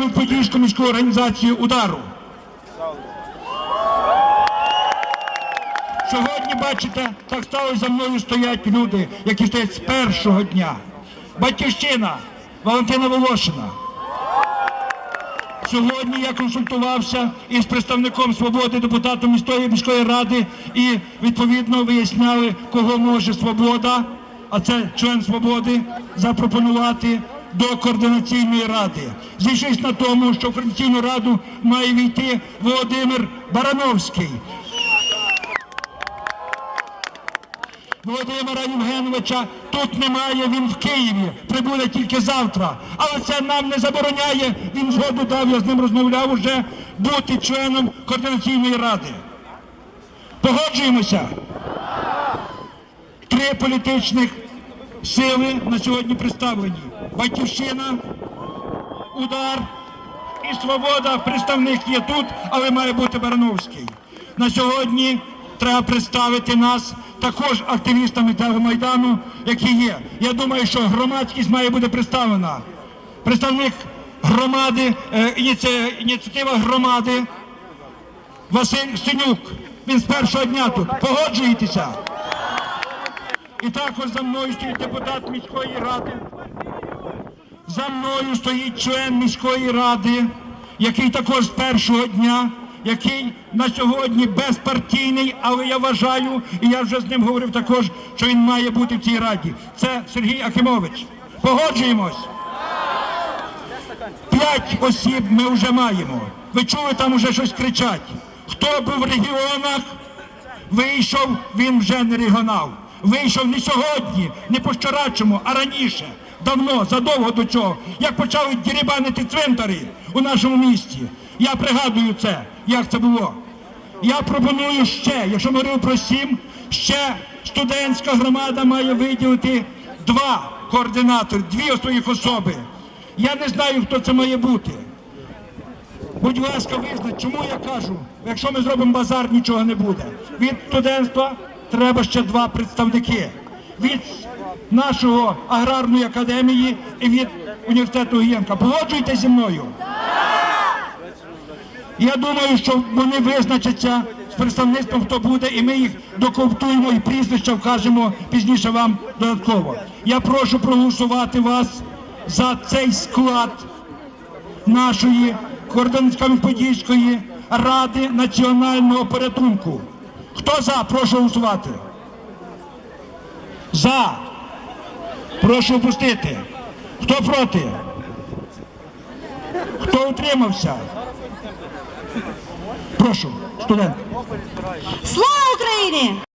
Кам'янець-Подільську міську організацію удару. Сьогодні, бачите, так стало за мною стоять люди, які стоять з першого дня. Батьківщина Валентина Волошина. Сьогодні я консультувався із представником свободи, депутатом міської міської ради, і відповідно виясняли, кого може свобода, а це член свободи, запропонувати до координаційної ради. Зійшлись на тому, що в координаційну раду має війти Володимир Барановський. Володимира Євгеновича тут немає, він в Києві, прибуде тільки завтра. Але це нам не забороняє, він згоду дав, я з ним розмовляв уже, бути членом координаційної ради. Погоджуємося? Три політичних сили на сьогодні представлені. Батьківщина, удар і свобода. Представник є тут, але має бути Барановський. На сьогодні треба представити нас також активістами Майдану, які є. Я думаю, що громадськість має бути представлена. Представник громади, е, ініціатива громади Василь Синюк. Він з першого дня тут. Погоджуєтеся? І також за мною стоїть депутат міської ради. За мною стоїть член міської ради, який також з першого дня, який на сьогодні безпартійний, але я вважаю, і я вже з ним говорив також, що він має бути в цій раді. Це Сергій Акимович. Погоджуємось. П'ять осіб ми вже маємо. Ви чули, там вже щось кричать. Хто був в регіонах, вийшов, він вже не регіонал. Вийшов не сьогодні, не по вчорачому, а раніше, давно, задовго до цього, як почали дірібанити цвинтарі у нашому місті. Я пригадую це, як це було. Я пропоную ще, якщо ми говоримо про сім, ще студентська громада має виділити два координатори, дві своїх особи. Я не знаю, хто це має бути. Будь ласка, визнать, чому я кажу, якщо ми зробимо базар, нічого не буде. Від студентства треба ще два представники. Від нашого аграрної академії і від університету Гієнка. Погоджуєте зі мною? Я думаю, що вони визначаться з представництвом, хто буде, і ми їх докоптуємо і прізвища вкажемо пізніше вам додатково. Я прошу проголосувати вас за цей склад нашої Кордонсько-Подільської ради національного порятунку. Хто за? Прошу голосувати. За. Прошу опустити. Хто проти? Хто утримався? Прошу, студент. Слава Україні!